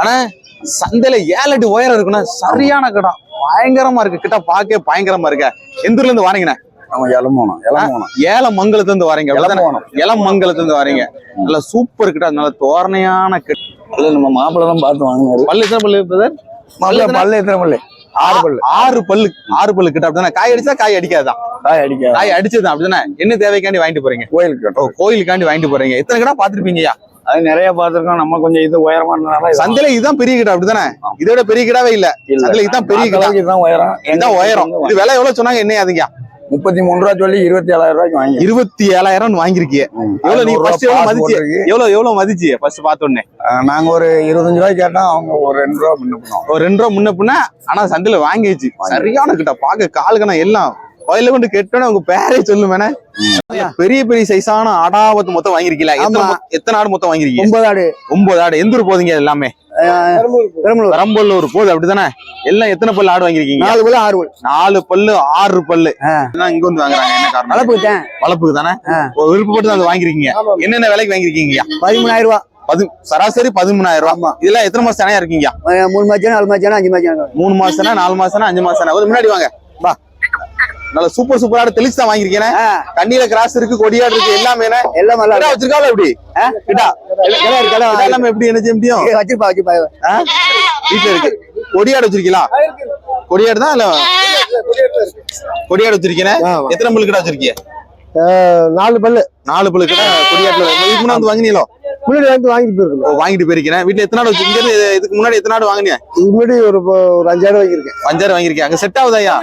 ஆனா சந்தையில ஏழு அடி உயரம் இருக்குண்ணா. சரியான கிடம் பயங்கரமா இருக்கு. கிட்ட பாக்க பயங்கரமா இருக்க. எந்த இருந்து வாரீங்கண்ணா? அவன் இளமோனம் இளமோனம் ஏலமங்கலத்துல இருந்து வரீங்க? இளமோனம் இளமங்கலத்துல இருந்து வரீங்க. நல்ல சூப்பர் கிட்ட. நல்ல தோரணையான கிட்ட நம்ம மாப்பிள்ளை தான் பார்த்து வாங்கினாரு. பல்லு எத்தனை பல்லு பிரதர் பல்லு எத்தனை? பல்லு ஆறு பல்லு. ஆறு பல்லு. ஆறு பல்லு கிட்ட அப்படிதானே? காய் அடிச்சா காய் அடிக்காதான் காய் அடிக்காது. காய் அடிச்சதுதான் அப்படிதானே? என்ன தேவைக்காண்டி வாங்கிட்டு போறீங்க? கோயிலுக்கு கோயிலுக்காண்டி வாங்கிட்டு போறீங்க. எத்தனை கிட்ட பாத்துருப்பீங்கய்யா அது நிறைய பார்த்திருக்கோம். நம்ம கொஞ்சம் இது உயரமா இருந்தனால இது சந்தையில இதுதான் பெரிய கிட்ட அப்படிதானே? இதோட பெரிய கிடாவே இல்ல. சந்தையில இதுதான் பெரிய கிடா. இதுதான் உயரம். இதுதான் உயரம். இது விலை எவ்வளவு சொன்னாங்க? என்ன அதுங்க முப்பத்தி மூணு ரூபா சொல்லி இருபத்தி ஏழாயிரம் ரூபாய்க்கு வாங்கி இருபத்தி ஏழாயிரம் வாங்கிருக்கீங்க எவ்வளவு நீ first எவ்வளவு மதிச்சு? எவ்வளவு எவ்வளவு மதிச்சு ஃபர்ஸ்ட் பார்த்த உடனே நாங்க ஒரு இருபத்தஞ்சு ரூபாய்க்கு கேட்டா அவங்க ஒரு ரெண்டு ரூபா முன்ன ஒரு ரெண்டு ரூபா முன்ன பின்ன. ஆனா சந்தையில வாங்கிடுச்சு சரியான கிட்ட பாக்க கால்கணம் எல்லாம் கோயில கொண்டு கெட்டோன்னு உங்க பேரே சொல்லுவேனே பெரிய பெரிய சைஸான ஆடாவத்து மொத்தம் வாங்கிருக்கீங்களா? எத்தனை ஆடு மொத்தம் வாங்கிருக்கீங்க? ஒன்பது ஆடு. ஒன்பது ஆடு. எந்த ஊர் போதீங்க எல்லாமே? பெரம்பலூர். போகுது அப்படிதானே எல்லாம் எத்தனை பல்லு ஆடு வாங்கிருக்கீங்க? நாலு பல்லு ஆறு பல்லு. நாலு பல்லு ஆறு பல்லு. இங்க வந்து வாங்குறாங்க. என்ன காரணம்? வளர்ப்புட்டேன் வளர்ப்புக்கு தானே? விருப்பப்பட்டு தான் அது வாங்கிருக்கீங்க. என்னென்ன விலைக்கு வாங்கிருக்கீங்க? பதிமூணாயிரம் ரூபா பது சராசரி பதிமூணாயிரம். ரூபாய் இதெல்லாம் எத்தனை மாசம் இருக்கீங்க? மூணு மாசம் நாலு மாசம் அஞ்சு மாசம். மூணு மாசம்னா நாலு மாசம்னா அஞ்சு மாசம்னா ஒரு முன்னாடி வாங்க. வா. நல்ல சூப்பர் சூப்பர் ஆடு தெளிச்சு தான் வாங்கிருக்கேன் தண்ணியில கிராஸ் இருக்கு கொடியாடு இருக்கு எல்லாமே? எல்லாம் நல்லா கிடா வச்சிருக்கால எப்படி கிடா. கிடா இருக்கு, கிடா கிடா எல்லாமே எப்படி என்ன செய்ய முடியும். வச்சிருப்பா வச்சிருப்பா? வீட்டுல இருக்கு. கொடியாடு வச்சிருக்கீங்களா கொடியாடு தான் இல்ல? கொடியாடு வச்சிருக்கேன். எத்தனை புல்லு கிடா வச்சிருக்கீங்க நாலு பல்லு. நாலு புல்லு கிடா கொடியாட்டுல. இதுக்கு முன்னாடி வந்து வாங்கினீங்களோ? முன்னாடி வந்து வாங்கிட்டு போயிருக்கணும் ஓ, வாங்கிட்டு போயிருக்கேன் வீட்டுல எத்தனை நாடு வச்சிருக்கீங்க இது- இதுக்கு முன்னாடி எத்தனை நாடு வாங்கினீங்க? இதுக்கு முன்னாடி ஒரு ஒரு அஞ்சாயிரம் வாங்கியிருக்கேன். அஞ்சாயிரம் வாங்கிருக்கீங்க அங்க செட் ஆகுதா ஐயா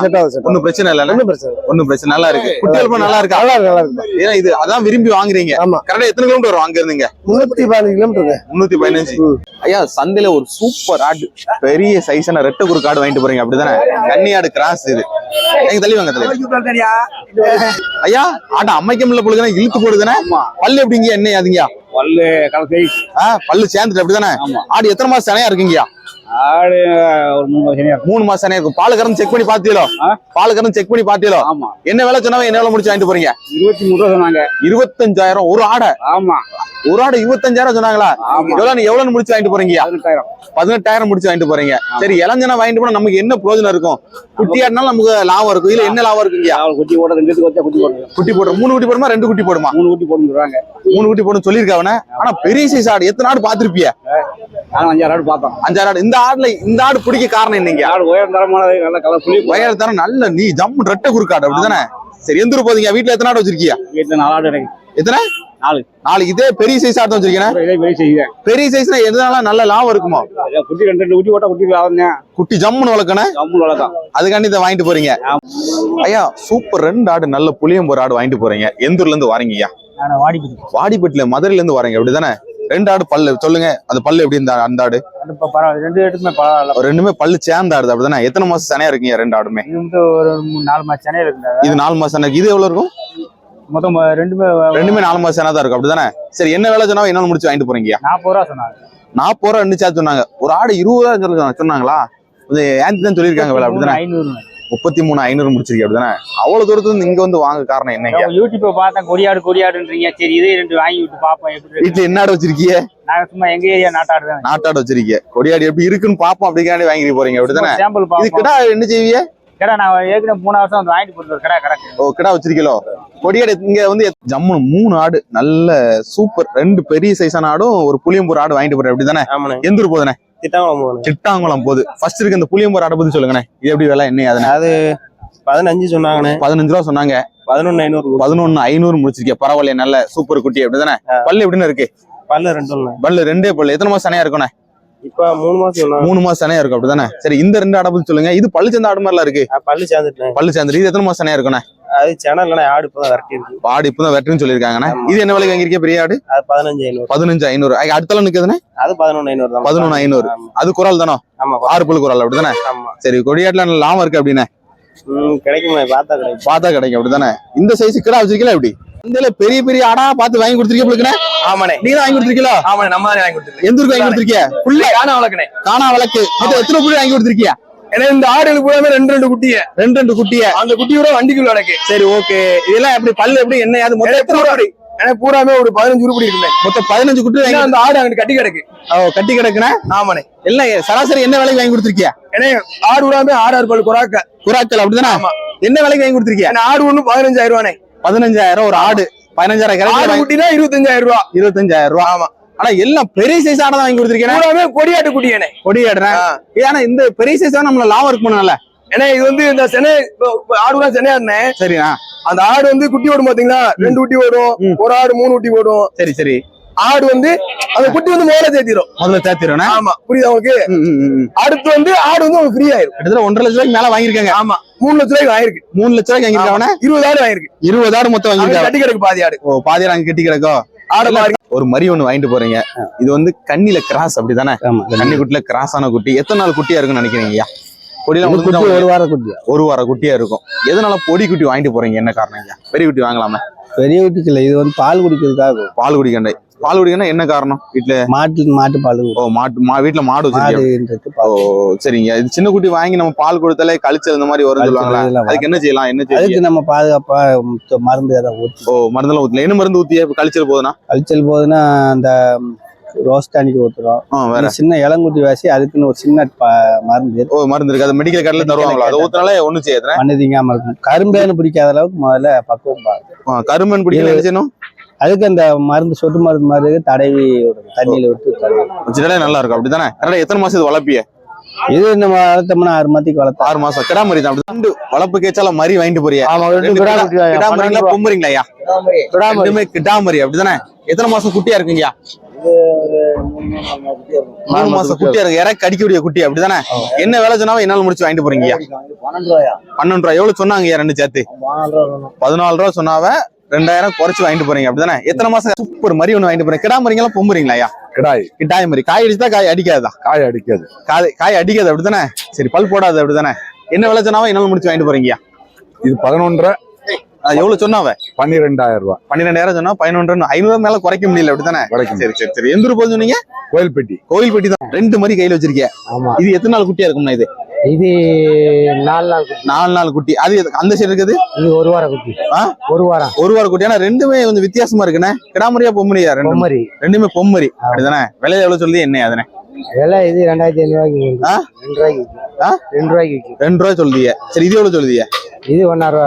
செட் ஆகுது. ஒன்னும் பிரச்சனை இல்ல ஒன்றும் பிரச்சனை. ஒன்னும் பிரச்சனை நல்லா இருக்கு. குட்டிகள் நல்லா இருக்கா? நல்லா இருக்கு நல்லா இருக்கு. ஏன்னா இது அதான் விரும்பி வாங்குறீங்க. ஆமா. கரெக்டா எத்தனை கிலோமீட்டர் வரும் அங்க இருந்துங்க? முன்னூத்தி பதினஞ்சு கிலோமீட்டர் முன்னூத்தி பதினஞ்சு. ஐயா சந்தையில ஒரு சூப்பர் ஆடு. பெரிய சைஸான ரெட்டை குறுக்கு ஆடு வாங்கிட்டு போறீங்க அப்படிதானே? கன்னி ஆடு கிராஸ் இது. எங்க தள்ளி வாங்க தள்ளி. ஐயா ஆட்டை அமைக்க முடியல பொழுதுனா இழுத்து போடுதுனே பல்லு எப்படிங்க என்ன அதுங்கயா? பல்லு ஆ, பல்லு சேர்ந்துட்டு அப்படிதானே. ஆடு எத்தனை மாசம் சனையா இருக்குங்கயா ஆடு ஒரு மூணு மாசம் இருக்கும். பால் கறந்து செக் பண்ணி பாத்தீங்களோ? பால் கறந்து செக் பண்ணி பாத்தீங்களோ ஆமா. என்ன வேலை சொன்னாங்க என்ன வேலை முடிச்சு வாங்கிட்டு போறீங்க? இருபத்தி மூணு ரூபா சொன்னாங்க. இருபத்தஞ்சாயிரம் ஒரு ஆடை. ஆமா. ஒரு ஆடு இருபத்தஞ்சாயிரம் சொன்னாங்களா? எவ்வளவு எவ்வளவு முடிச்சு வாங்கிட்டு போறீங்க? பதினெட்டாயிரம். பதினெட்டாயிரம் முடிச்சு வாங்கிட்டு போறீங்க. சரி இளஞ்சனா வாங்கிட்டு போனா நமக்கு என்ன பிரயோஜனம் இருக்கும்? குட்டி ஆடினாலும் நமக்கு லாபம் இருக்கும். இல்ல என்ன லாபம் இருக்குங்க? குட்டி போட ரெண்டு குட்டி போடுறது. குட்டி போடுற மூணு குட்டி போடுமா ரெண்டு குட்டி போடுமா? மூணு குட்டி போட்டு சொல்றாங்க. மூணு குட்டி போடும் சொல்லியிருக்காவன? ஆனா பெரிய சைஸ் ஆடு எத்தனை ஆடு பாத்திருப்பிய நாங்கள் அஞ்சாறு ஆடு பார்த்தோம். அஞ்சாறு ஆடு. இந்த ஆடுல இந்த ஆடு பிடிக்க காரணம் என்னங்க ஆடு உயரம் தரமானது நல்ல கலர் புளி வயல் தரம் நல்ல நீ ஜம்மு ரெட்டை குறுக்காடு அப்படிதானே? சரி எந்த ஊர் போதீங்க. வீட்டுல எத்தனை ஆடு வச்சிருக்கியா? வீட்டில் நாலு ஆடு இருக்கு. எத்தனை? நாலு. நாலு. இதே பெரிய சைஸ் ஆடு வச்சிருக்கேன்? பெரிய சைஸ்னா எதுனால நல்ல லாபம் இருக்குமா? குட்டி ரெண்டு ரெண்டு குட்டி போட்டா குட்டி ஆகுங்க குட்டி ஜம்முன்னு வளர்க்கணும். ஜம்மு வளர்த்தான் அதுக்காண்டி இதை வாங்கிட்டு போறீங்க. ஐயா சூப்பர் ரெண்டு ஆடு நல்ல புளியம்பூர் ஆடு வாங்கிட்டு போறீங்க. எந்த ஊர்ல இருந்து வரீங்க ஐயா? வாடிப்பட்டில மதுரையில இருந்து வரீங்க அப்படிதானே? ரெண்டு ஆடு பல்லு. சொல்லுங்க அந்த பல்லு எப்படி இருந்தா அந்த ஆடு? ரெண்டு பரவாயில்ல. ஒரு ரெண்டுமே பல்லு சேர்ந்த ஆடு அப்படிதானே? எத்தனை மாசம் சனையா இருக்கீங்க ரெண்டு ஆடுமே? ஒரு நாலு மாசம் இருக்குங்க. இது நாலு மாசம் சனை. இது எவ்வளவு இருக்கும்? மொத்தம் ரெண்டுமே ரெண்டுமே நாலு மாசம் சனை தான் இருக்கும் அப்படிதானே? சரி என்ன வேலை சொன்னா என்ன முடிச்சு வாங்கிட்டு போறீங்க? நாற்பது ரூபா சொன்னாங்க. நாற்பது ரூபா ரெண்டு சேர்த்து சொன்னாங்க. ஒரு ஆடு இருபது ரூபா சொன்னாங்களா? இது ஏன் தான் சொல்லியிருக்காங்க வேலை அப்படிதானே? ஐநூறு முப்பத்தி மூணு ஐநூறு முடிச்சிருக்கீங்க அப்படிதானே? அவ்வளவு தூரத்துல இருந்து இங்க வந்து வாங்க காரணம் என்னங்க? யூடியூப்பை பார்த்தேன் கொடியாடு கொடியாடுன்றீங்க. சரி இதே ரெண்டு வாங்கி விட்டு பார்ப்போம் எப்படி. வீட்டுல என்ன ஆடு வச்சிருக்கீங்க? நாங்க சும்மா எங்க ஏரியா நாட்டாடு தான். நாட்டாடு வச்சிருக்கீங்க. கொடியாடு எப்படி இருக்குன்னு பாப்போம் அப்படிங்காண்டி வாங்கி போறீங்க அப்படிதானே? சாம்பிள் கிடா என்ன செய்வீங்க? கடை நான் ஏற்கனவே மூணு வருஷம் வந்து வாங்கிட்டு போட்டு கடை கிடக்கு. ஓ கிடா வச்சிருக்கீங்களோ? கொடியாடு இங்க வந்து ஜம்முன்னு மூணு ஆடு நல்ல சூப்பர் ரெண்டு பெரிய சைஸான ஆடும் ஒரு புளியம்பூர் ஆடு வாங்கிட்டு போறேன் அப்படிதானே? ஆமாண்ணே. எந்த ஊர் போதுனே திட்டாங்குளம் போகணும் சிட்டாங்குளம் போகுது. ஃபர்ஸ்ட் இருக்கு இந்த புளியம்பூர் ஆடை பத்தி சொல்லுங்கண்ணே இது எப்படி விலை என்ன அதுனே அது பதினஞ்சு சொன்னாங்கண்ணே. பதினஞ்சு ரூபா சொன்னாங்க. பதினொன்னு ஐநூறு பதினொன்னு ஐநூறு முடிச்சிருக்கேன் பரவாயில்லையே நல்ல சூப்பர் குட்டி அப்படிதானே? பல்லு எப்படின்னு இருக்கு? பல்ல ரெண்டு பல்லு ரெண்டே பல்லு. எத்தனை மாசம் சனையா இருக்குண்ணே இப்ப மூணு மாசம் மூணு மாசம் சனையா இருக்கும் அப்படிதானே? சரி இந்த ரெண்டு ஆடை பத்தி சொல்லுங்க. இது பல்லு சேர்ந்த ஆடு மாதிரிலாம் இருக்கு. பல்லு சேர்ந்துட்டேன். பல்லு இது எத்தனை மாசம் சனையா இருக்குண்ணே அது சேனல்ல ஆடு இப்பதான் விரட்டி இருக்கு ஆடு இப்பதான் வெட்டுன்னு சொல்லியிருக்காங்கண்ணே. இது என்ன விலைக்கு வாங்கிருக்கீங்க பெரிய ஆடு? அது பதினஞ்சு ஐநூறு. பதினஞ்சு ஐநூறு. ஐ, அடுத்தல நிக்குதுண்ணே? அது பதினொன்னு ஐநூறு தான். பதினொன்னு ஐநூறு. அது குரல் தானோ? ஆமா ஆறு பல்லு குரல் அப்படிதானே? ஆமா. சரி கொடியாட்டுல லாபம் இருக்கு அப்படின்னே? கிடைக்குமா பார்த்தா கிடைக்கும். பார்த்தா கிடைக்கும் அப்படிதானே? இந்த சைஸ் கிடா வச்சிருக்கீங்களா எப்படி? இந்த பெரிய பெரிய ஆடா பார்த்து வாங்கி கொடுத்துருக்கீங்க ஆமாண்ணே. நீங்க தான் வாங்கி கொடுத்துருக்கீங்களா? ஆமாண்ணே நம்ம தான் வாங்கி கொடுத்துருக்கேன் எந்த ஊருக்கு வாங்கி கொடுத்துருக்கீங்க? புள்ள காண வளர்க்கணே காணா விளக்கு மொத்தம் எத்தனை புள்ளி வாங்கி கொடுத்துருக்கீங்க? ஏன்னா இந்த ஆடுகளுக்கு பூராமே ரெண்டு ரெண்டு குட்டிய ரெண்டு ரெண்டு குட்டிய அந்த குட்டி கூட வண்டிக்குள்ள நடக்கு. சரி ஓகே. இதெல்லாம் எப்படி பல்லு எப்படி என்ன அது மொத்தம் எத்தனை ஏன்னா பூராமே ஒரு பதினஞ்சு உருப்படி இருக்குண்ணே மொத்தம் பதினஞ்சு குட்டி அந்த ஆடு அங்கிட்டு கட்டி கிடக்கு. ஓ, கட்டி கிடக்குனா? ஆமாண்ணே. எல்லாம் சராசரி என்ன விலைக்கு வாங்கி கொடுத்துருக்கியா? ஏன்னா ஆடு பூராமே ஆறு ஆறு பல் குறாக்க. குராக்கல் அப்படிதானே? ஆமா. என்ன விலைக்கு வாங்கி கொடுத்துருக்கியா? ஆடு ஒண்ணு பதினஞ்சாயிரம் ரூபாண்ணே. பதினஞ்சாயிரம் ஒரு ஆடு. பதினஞ்சாயிரம் ஆடு குட்டினா இருபத்தஞ்சாயிரம் ரூபா. இருபத்தஞ்சாயிரம் ரூபா. ஆமா. ஆனா எல்லாம் பெரிய சைஸ் ஆடை வாங்கி கொடுத்துருக்கேன். கொடியாட்டு குட்டியானே. கொடி ஆடுறேன் ஆ. ஏன்னா இந்த பெரிய சைஸ் நம்மள லாபம் இருக்கணும்ல ஏன்னா இது வந்து இந்த சென்னை ஆடு கூட சென்னையா இருந்தேன் சரிண்ணா அந்த ஆடு வந்து குட்டி ஓடும் பாத்தீங்களா? ரெண்டு குட்டி ஓடும். ஒரு ஆடு மூணு குட்டி ஓடும். சரி சரி. ஆடு வந்து அந்த குட்டி வந்து மேல சேர்த்திரும். முதல்ல சேர்த்திருவேண்ணா ஆமா புரியுதா உங்களுக்கு. அடுத்து வந்து ஆடு வந்து உங்களுக்கு ஃப்ரீ ஆயிரும். கிட்டத்தட்ட ஒன்றரை லட்ச ரூபாய்க்கு மேல வாங்கியிருக்காங்க. ஆமா மூணு லட்ச ரூபாய்க்கு ஆயிருக்கு மூணு லட்ச ரூபாய்க்கு வாங்கியிருக்காங்க இருபது ஆடு ஆயிருக்கு இருபது ஆடு மொத்தம் அங்க வாங்கியிருக்காங்க கட்டி கிடக்கு பாதி ஆடு. ஓ பாதி நாங்க கட்டி கிடக்கோ? ஆடு பாருங்க ஒரு மரி ஒண்ணு வாங்கிட்டு போறீங்க. இது வந்து கண்ணில கிராஸ் அப்படிதானே? ஆமா கன்னி குட்டில கிராஸ் ஆன குட்டி. எத்தனை நாள் குட்டியா இருக்கும்னு நினைக்கிறீங்க ஐயா? பொடியெல்லாம் இது உழுந்துட்டா குட்டி ஒரு வாரம் குட்டி ஒரு வாரம் குட்டியா இருக்கும். எதனால பொடி குட்டி வாங்கிட்டு போறீங்க? என்ன காரணம் ஐயா? பெரிய குட்டி வாங்கலாமே. பெரிய குட்டிக்கு இல்லை இது வந்து பால் குடிக்கிறதுக்காக. பால் குடிக்கண்டை. பால் குடிக்கணும் என்ன காரணம் வீட்டுல மாட்டு மாட்டு பால் ஓ மாட்டு மா வீட்டுல மாடு வச்சிருக்கீங்க ஓ சரிங்க. இது சின்ன குட்டி வாங்கி நம்ம பால் கொடுத்தாலே கழிச்சல் இந்த மாதிரி வரும் சொல்லுவாங்களா? அதுக்கு என்ன செய்யலாம்? என்ன செய்யலாம் அதுக்கு நம்ம பாதுகாப்பா மருந்து ஏதாவது ஊற்றி ஓ மருந்தெல்லாம் ஊத்தல என்ன மருந்து ஊத்தியா இப்ப கழிச்சல் போகுதுன்னா கழிச்சல் போகுதுன்னா அந்த ரோஸ் டானிக்கு ஊத்துறோம். சின்ன இளங்குட்டி வாசி அதுக்குன்னு ஒரு சின்ன மருந்து ஓ மருந்து இருக்கு. அது மெடிக்கல் கடையில தருவாங்களா? அதை ஊத்தினாலே ஒண்ணும் செய்யாதுண்ணே? மண்ணதிங்காம இருக்கும் கரும்பேன்னு பிடிக்காத அளவுக்கு முதல்ல பக்குவம் பாருங்க. ஆ, கருமன் பிடிக்கல என்ன செய்யணும்? அதுக்கு அந்த மருந்து சொட்டு மருந்து மாதிரி தடவி விடணும். தண்ணியில விட்டு தடவி. நல்லா இருக்கும். அப்படிதானே கரெக்டா எத்தனை மாசம் இது வளர்ப்பிய? இது நம்ம வளர்த்தோம்னா ஆறு மாத்திக்கு வளர்த்தோம். ஆறு மாசம். கிடா மரி தான். ரெண்டு வளர்ப்பு கேச்சால மரி வாங்கிட்டு போறியா. ஆமா ரெண்டு கிடா கிடா மரிங்களா பொம்புறீங்களா ஐயா? ரெண்டுமே கிடா மரி அப்படிதானே எத்தனை மாசம் குட்டியா இருக்குங்கய்யா மூணு மாசம் குட்டியா இருக்கு. இறக்கி அடிக்கக்கூடிய குட்டி அப்படிதானே என்ன வேலை சொன்னாலும் என்னால முடிச்சு வாங்கிட்டு போறீங்கய்யா பன்னெண்டு ரூபா. எவ்வளவு சொன்னாங்கய்யா ரெண்டு சேர்த்து? பதினாலு ரூபா சொன்னாவ ரெண்டாயிரம் குறைச்சு வாங்கிட்டு போறீங்க அப்படிதானே? எத்தனை மாசம் சூப்பர் மரி ஒண்ணு வாங்கிட்டு போறீங்க. கிடா மரிங்களா பொம்புறீங்களா ஐயா? கிடாய். கிட்டாய மரி காய் அடிச்சா காய் அடிக்காதா? காய் அடிக்காது. காய் காய் அடிக்காது அப்படிதானே? சரி பல் போடாது அப்படிதானே? என்ன விலை சொன்னாவ? என்னால முடிச்சு வாங்கிட்டு போறீங்கய்யா இது பதினொன்றரை எவ்வளவு சொன்னாவ? பன்னிரெண்டாயிரம் ரூபாய் பன்னிரெண்டாயிரம் சொன்னா பதினொன்று ஐநூறு மேல குறைக்க முடியல அப்படித்தானே சரி சரி சரி. எந்த போகுது சொன்னீங்க? கோயில்பட்டி. கோயில்பட்டி தான். ரெண்டு மாதிரி கையில வச்சிருக்கிய. ஆமா. இது எத்தனை நாள் குட்டியா இருக்கும்னா இது? இது நாலு நாள் நாலு நாள் குட்டி. அது அந்த சைடு இருக்குது? இது ஒரு வாரம் குட்டி. ஆ? ஒரு வாரம் ஒரு வார குட்டி. ஆனா ரெண்டுமே கொஞ்சம் வித்தியாசமா இருக்குண்ணே. கிடாமரியா பொம்மரியா ரெண்டு பொம்மரி. ரெண்டுமே பொம்மரி. அப்படிதானே? விலையில எவ்வளவு சொல்லுது? என்ன அதுனே? விலை இது ரெண்டாயிரத்தி ஐநூறு ரூபாய்க்கு ஆ? ரெண்டு ரூபாய்க்கு? ரெண்டு ரூபாய்க்கு ரெண்டு ரூபாய் சொல்லுதிய. சரி இது எவ்வளவு சொல்லுதிய? இது ஒன்னாயிரம்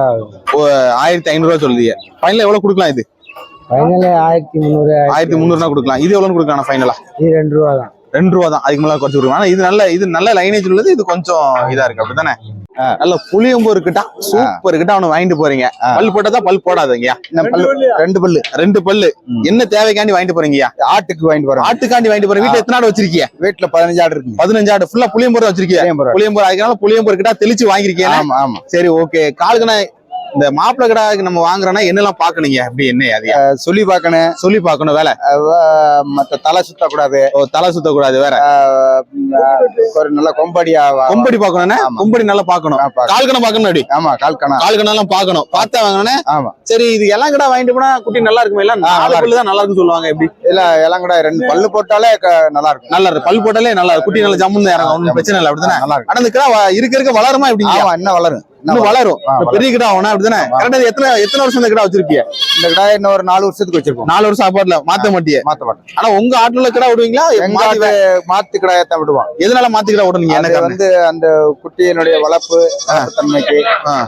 ரூபா ஆயிரத்தி ஐநூறு ரூபாய் சொல்லுதிய. ஃபைனல் எவ்வளவு கொடுக்கலாம் இது? ஃபைனல் ஆயிரத்தி முந்நூறு ஆயிரத்தி முந்நூறுனா கொடுக்கலாம். இது எவ்வளவு கொடுக்கலாம் ஃபைனலா இது ரெண்டு ரூபா தான். ரெண்டு ரூபா தான் அதுக்கு மேல குறைச்சு கொடுக்கலாம் ஆனா இது நல்ல இது நல்ல லைனேஜ் உள்ளது. இது கொஞ்சம் இதா இருக்கு. அப்படிதானே நல்ல புளியம்பு இருக்குட்டா. சூப்பர் கிட்ட அவனை வாங்கிட்டு போறீங்க. பல் போட்டதா பல் போடாதீங்க ரெண்டு பல்லு. ரெண்டு பல்லு. என்ன தேவைக்காண்டி வாங்கிட்டு போறீங்கயா ஆட்டுக்கு வாங்கிட்டு போறோம். ஆட்டுக்காண்டி வாங்கிட்டு போறீங்க வீட்டுல எத்தனை ஆடு வச்சிருக்கீங்க வீட்டுல பதினஞ்சு ஆடு இருக்கு பதினஞ்சு ஆடு. ஃபுல்லா புளியம்பூர் வச்சிருக்கீங்க புளியம்பூர் அதுக்கான புளியம்பூர் கிட்ட தெளிச்சு வாங்கிருக்கீங்க ஆமா ஆமா. சரி ஓகே காலுக்குனா இந்த மாப்பிள்ளை கிடாக்கு நம்ம வாங்குறோம்னா என்னெல்லாம் பாக்கணுங்க அப்படி என்ன அது? சொல்லி பார்க்கணும். சொல்லி பார்க்கணும் வேலை. மத்த தலை சுத்தக்கூடாது. ஓ தலை சுத்த கூடாது வேற ஒரு நல்ல கொம்படியா கொம்படி பாக்கணும்னா. கொம்படி நல்லா பாக்கணும். கால்கணை பாக்கணும் அப்படி ஆமா கால்கணா கால்கணெல்லாம் பாக்கணும் பார்த்தா வாங்கினே ஆமா. சரி இது எல்லாம் கிடா வாங்கிட்டு போனா குட்டி நல்லா இருக்குமே இல்ல நல்லா நாலு பல்லு தான் நல்லா இருக்குன்னு சொல்லுவாங்க எப்படி? இல்ல எல்லாம் கூட ரெண்டு பல்லு போட்டாலே க- நல்லா இருக்கும். நல்லா இருக்கு பல் போட்டாலே நல்லா இருக்கு குட்டி நல்லா ஜம்முன்னு இறங்கும். ஒன்றும் பிரச்சனை இல்லை அப்படிதானே? நல்லா இருக்கும். ஆனா இந்த இருக்க இருக்க வளருமா எப்படி இன்னும் வளரும். இன்னும் வளரும். பெரிய கிடா ஆகணும் அப்படிதானே? கரெக்டா எத்தனை எத்தனை வருஷம் இந்த கிடா வச்சிருக்கீங்க? இந்த கிடாய் இன்னும் ஒரு நாலு வருஷத்துக்கு வச்சிருக்கோம். நாலு வருஷம் சாப்பாடுல மாத்த மாட்டியே. மாத்த மாட்டோம். ஆனா உங்க ஆட்டுல கிடா விடுவீங்களா? எங்க மாத்தி மாத்து கிடாயத்தான் விடுவோம். எதனால மாத்தி கிடா அது காரணம்? வந்து அந்த குட்டியினுடைய வளர்ப்பு தன்மைக்கு.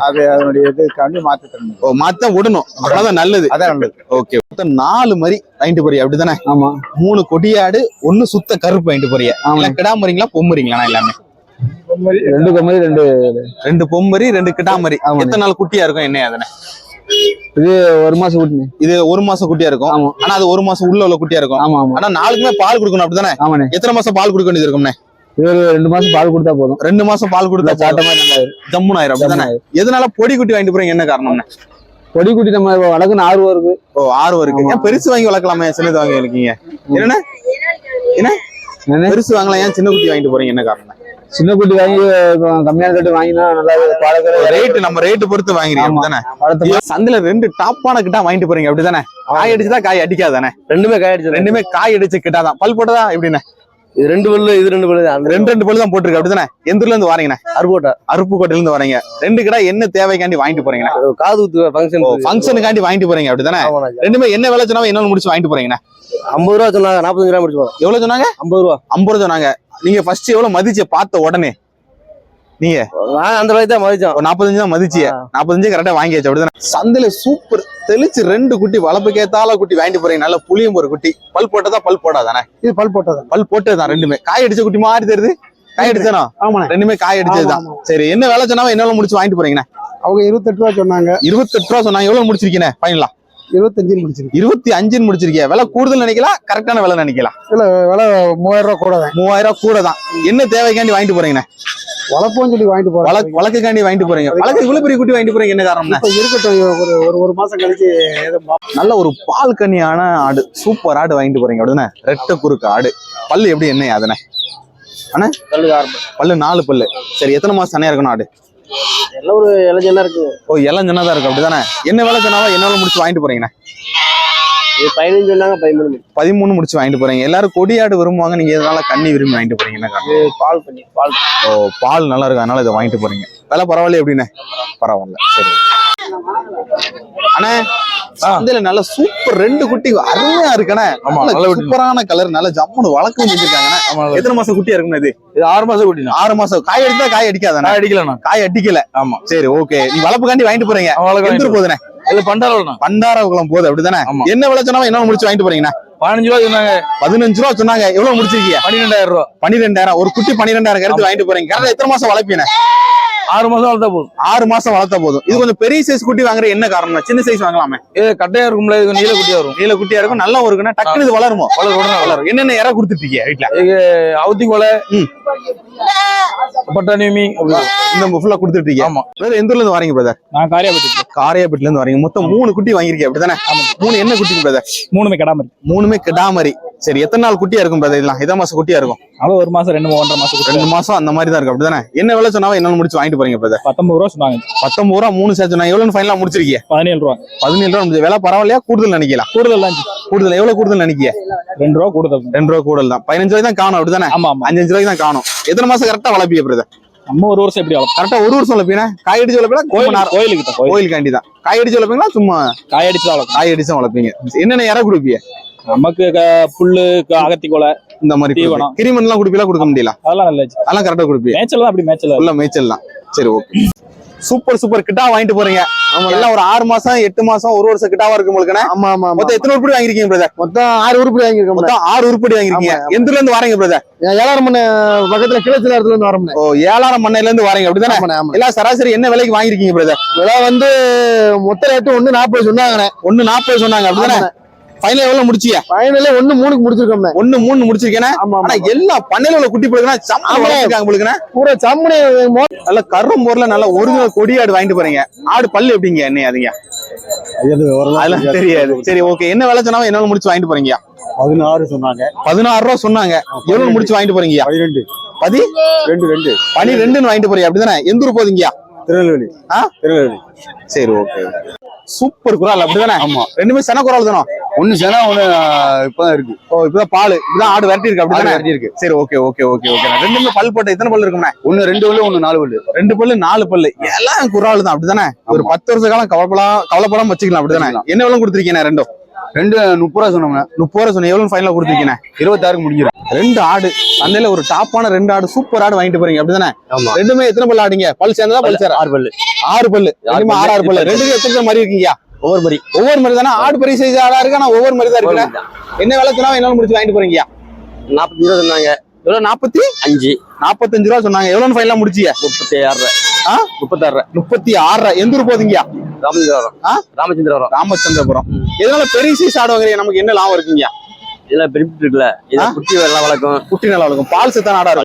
அது அதனுடைய இதுக்காண்டி மாத்து தன்மை ஓ மாத்த விடணும். அப்பதான் நல்லது. அதான் நல்லது. ஓகே. மொத்தம் நாலு மாதிரி வாங்கிட்டு போறியா அப்படிதானே? ஆமா. மூணு கொடியாடு ஒண்ணு சுத்த கருப்பு ஆமா. எல்லாம் கிடா மறிங்களா பொம்மரிங்களா எல்லாமே? ரெண்டு கம்மி ரெண்டு ரெண்டு பொம்மரி ரெண்டு கிடாமரி. ஆமாண்ணே. எத்தனை நாள் குட்டியா இருக்கும் என்ன அதுனே? இது ஒரு மாசம் குட்டி. இது ஒரு மாசம் குட்டியா இருக்கும். ஆமா. ஆனா அது ஒரு மாசம் உள்ள உள்ள குட்டியா இருக்கும். ஆமா ஆமா. ஆனா நாளுக்குமே பால் கொடுக்கணும் அப்படிதானே? ஆமாண்ணே. எத்தனை மாசம் பால் கொடுக்க வேண்டியது இருக்கும்னே இது ஒரு ரெண்டு மாசம் பால் கொடுத்தா போதும். ரெண்டு மாசம் பால் கொடுத்தா சாட்ட. மாதிரி. ஜம்முன்னு ஆயிரும் அப்படிதானே? எதனால பொடி குட்டி வாங்கிட்டு போறீங்க? என்ன காரணம்னே கொடி குட்டி நம்ம வழக்கு ஆறு வருது ஓ ஆறு இருக்கு. ஏன் பெருசு வாங்கி வளர்க்கலாமே? சின்னது வாங்கி இருக்கீங்க என்ன என்ன? என்ன? பெருசு வாங்கலாம் ஏன் சின்ன குட்டி வாங்கிட்டு போறீங்க? என்ன காரணம் சின்ன குட்டி வாங்கி கம்மியான ரேட்டு வாங்கினா நல்லா பாலக்கிற ரேட் நம்ம ரேட் பொறுத்து. அப்படிதானே வளர்த்த சந்தையில ரெண்டு டாப்பான கிட்டா வாங்கிட்டு போறீங்க அப்படிதானே காய் அடிச்சுதான் காய் அடிக்காதானே? ரெண்டுமே காய் அடிச்சது. ரெண்டுமே காய் அடிச்சு கிட்டாதான் பல் போட்டதா எப்படின்னு? இது ரெண்டு பல்லு இது ரெண்டு பல்லு அந்த ரெண்டு ரெண்டு பல்லு தான் போட்டிருக்கு அப்படிதானே எந்த ஊர்ல இருந்து வாரீங்கண்ணே? அருப்போட்டா அருப்புக்கோட்டையில இருந்து வரீங்க. ரெண்டு கடை என்ன தேவைக்காண்டி வாங்கிட்டு போறீங்கண்ணே? காது குத்து ஃபங்க்ஷன் ஃபங்க்ஷனுக்காண்டி வாங்கிட்டு போறீங்க அப்படிதானே ரெண்டுமே என்ன விலை சொன்னாலும் என்ன முடிச்சு வாங்கிட்டு போறீங்கண்ணே? ஐம்பது ரூபா சொன்னாங்க நாற்பத்தஞ்சு ரூபா முடிச்சு எவ்வளவு சொன்னாங்க? ஐம்பது ரூபா. ஐம்பது ரூபா சொன்னாங்க. நீங்க ஃபர்ஸ்ட் எவ்வளவு மதிச்ச பார்த்த உடனே? நீங்க? நான் அந்த ரூபாய்க்கு தான் மதிச்சோம். ஒரு நாற்பத்தஞ்சு தான் மதிச்சிய. நாற்பத்தஞ்சு கரெக்டா வாங்கியாச்சு அப்படிதானே? சந்தையில சூப்பர் தெளிச்சு ரெண்டு குட்டி வளர்ப்புக்கு ஏத்தால குட்டி வாங்கிட்டு போறீங்க. நல்ல புளியும் ஒரு குட்டி. பல் போட்டதா பல் போடாதானே? இது பல் போட்டது. பல் போட்டதுதான் ரெண்டுமே. காய் அடிச்ச குட்டி மாதிரி தெரியுது. காய் அடிச்சனா ஆமாண்ணே. ரெண்டுமே காய் அடிச்சதுதான் சரி என்ன வேலை சொன்னாலும் என்னால முடிச்சு வாங்கிட்டு போறீங்கண்ணே? அவங்க இருபத்தெட்டு ரூபா சொன்னாங்க. இருபத்தெட்டு ரூபா சொன்னாங்க. எவ்வளவு முடிச்சிருக்கீங்க ஃபைனலா இருபத்தஞ்சுன்னு முடிச்சிருக்கு இருபத்தி அஞ்சுன்னு முடிச்சிருக்கீங்க விலை கூடுதல் நினைக்கலாம் கரெக்டான விலை நினைக்கலாம் இல்ல விலை மூவாயிரம் ரூபா கூட தான். மூவாயிரம் ரூபாய் கூட தான். என்ன தேவைக்காண்டி வாங்கிட்டு போறீங்கண்ணே? வளர்ப்போம் சொல்லி வாங்கிட்டு போறோம் வழக்கு வழக்குக்காண்டி வாங்கிட்டு போறீங்க. வழக்கு இவ்வளவு பெரிய குட்டி வாங்கிட்டு போறீங்க என்ன காரணம்னா இப்ப இருக்கட்டும் ஒரு ஒரு ஒரு மாசம் கழிச்சு நல்ல ஒரு பால் கன்னியான ஆடு சூப்பர் ஆடு வாங்கிட்டு போறீங்க அப்படிதானே? ரெட்டை குறுக்கு ஆடு. பல்லு எப்படி என்ன அதுனே அண்ணா? பல்லு. பல்லு நாலு பல்லு. சரி எத்தனை மாசம் தனியா இருக்கணும் ஆடு? எல்லாம் ஒரு இளைஞனா இருக்கு. ஓ எல்லாம் சின்னதா இருக்கு அப்படிதானே? என்ன வேலை சொன்னாலும் என்ன வேலை முடிச்சு வாங்கிட்டு போறீங்கண்ணே? பதினஞ்சு சொன்னாங்க பதிமூணு பதிமூணு முடிச்சு வாங்கிட்டு போறீங்க. எல்லாரும் கொடியாடு விரும்புவாங்க நீங்க எதனால கண்ணி விரும்பி வாங்கிட்டு போறீங்க என்ன காரணம்? இது பால் பண்ணி பால். ஓ பால் நல்லா இருக்கு அதனால இதை வாங்கிட்டு போறீங்க. விலை பரவாயில்ல எப்படிண்ணே? பரவாயில்ல சரி. அண்ணே சந்தையில நல்ல சூப்பர் ரெண்டு குட்டி அருமையா இருக்கண்ணே. குட்டி. சூப்பரான கலர் நல்ல ஜம்முன்னு ஆமா எத்தனை மாசம் குட்டியா இருக்குண்ணே இது? இது ஆறு மாசம் குட்டினா ஆறு மாசம். காய் அடித்தா காய் அடிக்காதானே நான் அடிக்கலண்ணா. காய் அடிக்கல. ஆமா. சரி ஓகே நீ வளர்ப்புக்காண்டி வாங்கிட்டு போறீங்க. ஊர் போகுதுண்ணே? இது பண்டாரம்ண்ணா பண்டாரகுளம் போகுது அப்படிதானே. என்ன விலை சொன்னாலும் என்ன முடிச்சு வாங்கிட்டு போறீங்கண்ணா? பதினஞ்சு ரூபா சொன்னாங்க. பதினஞ்சு ரூபா சொன்னாங்க. எவ்வளவு முடிச்சிருக்கீங்க? பன்னிரெண்டாயிரம் ரூபா. பன்னிரெண்டாயிரம். ஒரு குட்டி பன்னிரெண்டாயிரம் கருத்து வாங்கிட்டு போறீங்க. எத்தனை மாசம் வளர்ப்பீங்க ஆறு மாசம் வளர்த்தா போதும். ஆறு மாசம் வளர்த்தா போதும். இது கொஞ்சம் பெரிய சைஸ் குட்டி வாங்குற என்ன காரணம் சின்ன சைஸ் வாங்கலாமே. இது கட்டையா இருக்கும்ல இது நீல குட்டியா வரும். நீல குட்டியா இருக்கும் நல்லா இருக்குன்னா டக்குனு இது வளருமோ? வளரும் உடனே வளரும். என்னென்ன இற கொடுத்துட்டீங்க வீட்டுல அவுத்தி கொலை. பட்டாணி மீன் இந்த ஃபுல்லா கொடுத்துட்டீங்க ஆமா. எந்த ஊர்ல இருந்து வரீங்க பிரதர் நான் காரியாபட்டு காரையாப்பட்டில இருந்து வரீங்க. மொத்தம் மூணு குட்டி வாங்கிருக்கீங்க அப்படிதானே மூணு என்ன குட்டி பிரதர் மூணுமே கிடாம மூணுமே கிடாமரி. சரி எத்தனை நாள் குட்டியா இருக்கும் பிரதர் இதெல்லாம் எத்தனை மாசம் குட்டியா இருக்கும்? அவன் ஒரு மாசம் ரெண்டு ஒன்றரை மாசம் ரெண்டு மாசம் அந்த மாதிரி தான் இருக்கும் அப்படிதானே என்ன விலை சொன்னாலும் என்ன முடிச்சு வாங்கிட்டு போறீங்க பிரதர் பத்தொன்பது ரூபா சொன்னாங்க. பத்தொன்பது ரூபா மூணு சேர்த்து நான் எவ்வளவு ஃபைனலா முடிச்சிருக்கீங்க பதினேழு ரூபா. பதினேழு ரூபா முடிஞ்சு. விலை பரவாயில்லையா? கூடுதல் நினைக்கலாம் கூடுதல் கூடுதல். எவ்வளவு கூடுதல் நினைக்கிய ரெண்டு ரூபா கூடுதல். ரெண்டு ரூபா கூடுதல் தான். பதினஞ்சு ரூபாய் தான் காணும். அப்படிதானே? ஆமா அஞ்சு ரூபாய்க்கு தான் காணும். எத்தனை மாசம் கரெக்டா வளர்ப்பீங்க பிரதர் நம்ம ஒரு வருஷம் எப்படி வளர்ப்போம்? கரெக்டா ஒரு வருஷம் வளர்ப்பீங்க காய் அடிச்சு வளர்ப்பீங்களா? கோயில் கோயில் கோயிலுக்கு தான் கோயில் கோயிலுக்காண்டி தான். காய் அடிச்சு வளர்ப்பீங்களா? சும்மா காய் அடிச்சு வளர்ப்போம். காய் அடிச்சு வளர்ப்பீங்க. என்னென்ன இற கொடுப்பீங்க? நமக்கு புல்லு அகத்தி கொலை இந்த மாதிரி தீவனம். கிரிமன் எல்லாம் கொடுப்பீங்களா? கொடுக்க முடியல? அதெல்லாம் நல்லா. அதெல்லாம் கரெக்டா கொடுப்பீங்க. மேய்ச்சல் தான் அப்படி மேய்ச்சல். உள்ள மேய்ச்சல் தான். சரி ஓகே சூப்பர் சூப்பர் கிட்டா வாங்கிட்டு போறீங்க. எல்லாம் ஒரு ஆறு மாசம் எட்டு மாசம் ஒரு வருஷம் கிட்டாவா இருக்கு உங்களுக்கு ஆமா ஆமா மொத்தம் எத்தனை உருப்படி வாங்கிருக்கீங்க பிரதர் மொத்தம் ஆறு உருப்படி வாங்கியிருக்கோம் மொத்தம் ஆறு உருப்படி வாங்கிருக்கீங்க எந்த இருந்து வரீங்க பிரதர் ஏழாயிரம் மணி பக்கத்துல கிளச்சில இடத்துல இருந்து வரோம்னே ஓ ஏழாயிரம் மண்ணையில இருந்து வரீங்க அப்படிதானே? எல்லாம் சராசரி என்ன விலைக்கு வாங்கிருக்கீங்க பிரதர் விலை வந்து மொத்த ரேட்டு ஒண்ணு நாற்பது சொன்னாங்கண்ணே. ஒண்ணு நாற்பது சொன்னாங்க அப்படிதானே? ஃபைனல் எவ்வளவு முடிச்சியா? ஃபைனலே ஒண்ணு மூணுக்கு முடிச்சிருக்கோம்ண்ணே. ஒண்ணு மூணு முடிச்சிருக்கேன். ஆமா ஆனா எல்லா பண்ணையில உள்ள குட்டி போடுதுன்னா சம்ம ஆமா. வளர்த்துருக்காங்க உங்களுக்கு பூரா சம்மணி நல்ல கரும் பொருள நல்ல ஒரிஜினல் கொடியாடு வாங்கிட்டு போறீங்க. ஆடு பல்லு எப்படிங்க என்ன அதுங்க? அதெல்லாம் தெரியாது. சரி ஓகே என்ன விலை சொன்னாலும் என்னால முடிச்சு வாங்கிட்டு போறீங்க பதினாறு சொன்னாங்க. பதினாறு ரூபா சொன்னாங்க. எவ்வளவு முடிச்சு வாங்கிட்டு போறீங்க பதிரெண்டு பதி? ரெண்டு ரெண்டு. பனி ரெண்டுன்னு வாங்கிட்டு போறீங்க. அப்படிதானே? எந்த ஊர் போதீங்க திருநெல்வேலி. ஆ? திருநெல்வேலி. சரி ஓகே சூப்பர் குரால் அப்படிதானே? ஆமா. ரெண்டுமே சன குரால் தானோ? ஒண்ணு சேனா ஒண்ணு இப்பதான் இருக்கு. ஓ இப்பதான் பால். இப்பதான் ஆடு விரட்டி இருக்கு அப்படிதானே ஆடு விரட்டி இருக்கு. சரி ஓகே ஓகே ஓகே ஓகே. ரெண்டுமே பல் போட்ட எத்தனை பல் இருக்கும்ண்ணே ஒண்ணு ரெண்டு பல்லு ஒண்ணு நாலு பல்லு. ரெண்டு பல்லு நாலு பல்லு. எல்லாம் குரால் தான் அப்படிதானே ஒரு பத்து வருஷ காலம் கவலைப்படாம கவலைப்படாம வச்சுக்கலாம் அப்படிதானே என்ன எவ்வளவு கொடுத்துருக்கீங்க ரெண்டும்? ரெண்டு முப்பது ரூபா சொன்னோம்ண்ணே முப்பது ரூபா சொன்ன எவ்வளவு ஃபைனலா கொடுத்துருக்கீங்க? இருபத்தாறுக்கு முடிஞ்சிடும் ரெண்டு ஆடு. சந்தையில ஒரு டாப்பான ரெண்டு ஆடு சூப்பர் ஆடு வாங்கிட்டு போறீங்க அப்படிதானே ரெண்டுமே எத்தனை பல்லு ஆடுங்க? பல் சேர்ந்ததா பல் சேர? ஆறு பல்லு. ஆறு பல்லு. ஆறு ஆறு பல்லு. பல்லு. ரெண்டுமே எத்தனை மாதிரி இருக்கீங்க? ஒவ்வொரு மாதிரி. ஒவ்வொரு மாதிரி தானே? ஆடு பெரிய சைஸ் ஆடா இருக்கு? ஆனா ஒவ்வொரு மாதிரி தான் இருக்கு என்ன விலை சொன்னா என்னால முடிச்சு வாங்கிட்டு போறீங்க நாற்பத்தஞ்சு ரூபா சொன்னாங்க. எவ்வளவு? நாற்பத்தி? அஞ்சு. நாற்பத்தஞ்சு ரூபா சொன்னாங்க. எவ்வளவு ஃபைனலா முடிச்சிய? முப்பத்தி ஆறு ஆ? முப்பத்தாறு முப்பத்தி ஆறு எந்த ஊர் போதீங்க ராமச்சந்திரபுரம். ஆ? ராமச்சந்திரபுரம். ராமச்சந்திரபுரம். இதனால பெரிய சைஸ் ஆடு வாங்குறீங்க? நமக்கு என்ன லாபம் இருக்குங்க இதெல்லாம் பெருப்பிட்டு இருக்குல்ல? குட்டி எல்லாம் வளர்க்கும். குட்டி நல்லா இருக்கும் பால் சத்தான ஆடா